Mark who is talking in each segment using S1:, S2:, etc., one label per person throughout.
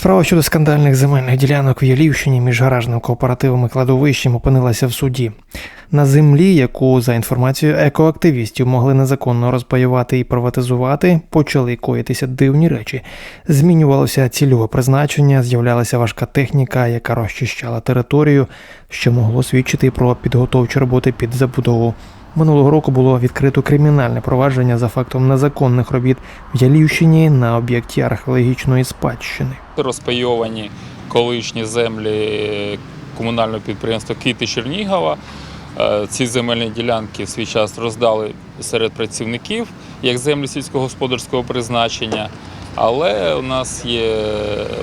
S1: Справа щодо скандальних земельних ділянок в Ялівщині між гаражним кооперативом і кладовищем опинилася в суді. На землі, яку за інформацією екоактивістів могли незаконно розпаювати і приватизувати, почали коїтися дивні речі. Змінювалося цільове призначення, з'являлася важка техніка, яка розчищала територію, що могло свідчити про підготовчі роботи під забудову. Минулого року було відкрито кримінальне провадження за фактом незаконних робіт в Ялівщині на об'єкті археологічної спадщини.
S2: розпайовані колишні землі комунального підприємства Кити Чернігова. Е, Ці земельні ділянки в свій час роздали серед працівників як землі сільськогосподарського призначення. Але у нас є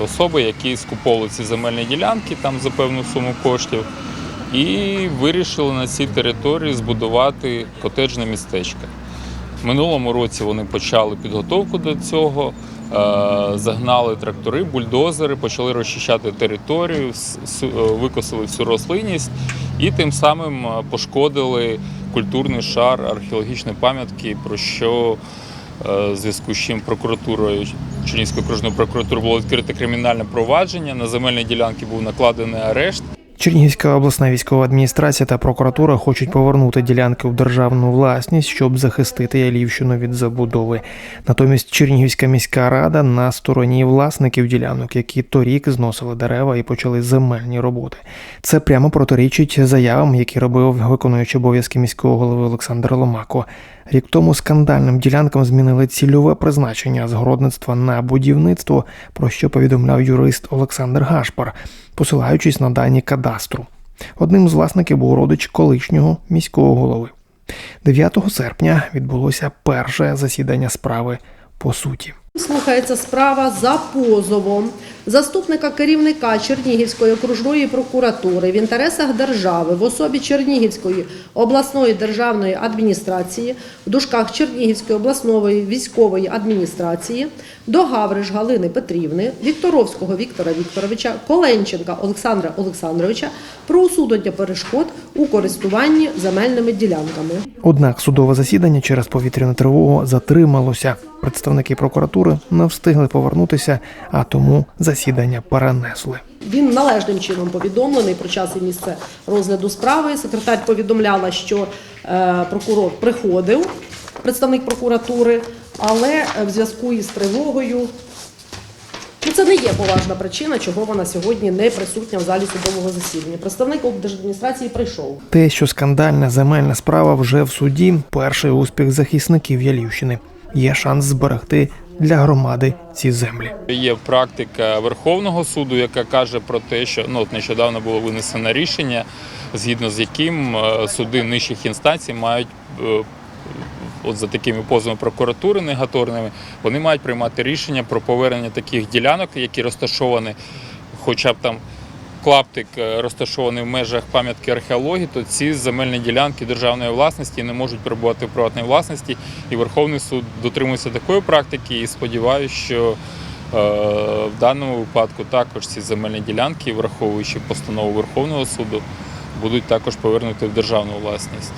S2: особи, які скуповували ці земельні ділянки там за певну суму коштів і вирішили на цій території збудувати котеджне містечко. Минулому році вони почали підготовку до цього, е, загнали трактори, бульдозери, почали розчищати територію, е, викосили всю рослинність і тим самим е, пошкодили культурний шар археологічної пам'ятки, про що зв'язку з чим прокуратурою Чернігівської окружної прокуратури було відкрите кримінальне провадження. На земельні ділянки був накладений арешт.
S1: Чернігівська обласна військова адміністрація та прокуратура хочуть повернути ділянки в державну власність, щоб захистити Ялівщину від забудови. Натомість Чернігівська міська рада на стороні власників ділянок, які торік зносили дерева і почали земельні роботи. Це прямо протирічить заявам, які робив виконуючий обов'язки міського голови Олександр Ломако. Рік тому скандальним ділянкам змінили цільове призначення з городництва на будівництво, про що повідомляв юрист Олександр Гашпар, посилаючись на дані кадастру. Одним з власників був родич колишнього міського голови. 9 серпня відбулося перше засідання справи по суті.
S3: Слухається справа за позовом заступника керівника Чернігівської окружної прокуратури в інтересах держави в особі Чернігівської обласної державної адміністрації в дужках Чернігівської обласної військової адміністрації до Гавриш Галини Петрівни, Вікторовського Віктора Вікторовича, Коленченка Олександра Олександровича про усунення перешкод у користуванні земельними ділянками.
S1: Однак судове засідання через повітряну тривогу затрималося. Представники прокуратури не встигли повернутися, а тому засідання перенесли.
S3: Він належним чином повідомлений про час і місце розгляду справи. Секретар повідомляла, що е, прокурор приходив, представник прокуратури, але е, в зв'язку із тривогою. Ну, це не є поважна причина, чого вона сьогодні не присутня в залі судового засідання. Представник облдержадміністрації прийшов.
S1: Те, що скандальна земельна справа вже в суді, перший успіх захисників Ялівщини. Є шанс зберегти для громади ці землі.
S2: Є практика Верховного суду, яка каже про те, що ну от нещодавно було винесено рішення, згідно з яким е, суди нижчих інстанцій мають. е, От за такими позовами прокуратури негаторними, вони мають приймати рішення про повернення таких ділянок, які розташовані, хоча б там клаптик е, розташований в межах пам'ятки археології, то ці земельні ділянки державної власності не можуть перебувати в приватній власності. І Верховний суд дотримується такої практики і сподіваюся, що е, в даному випадку також ці земельні ділянки, враховуючи постанову Верховного суду, будуть також повернуті в державну власність.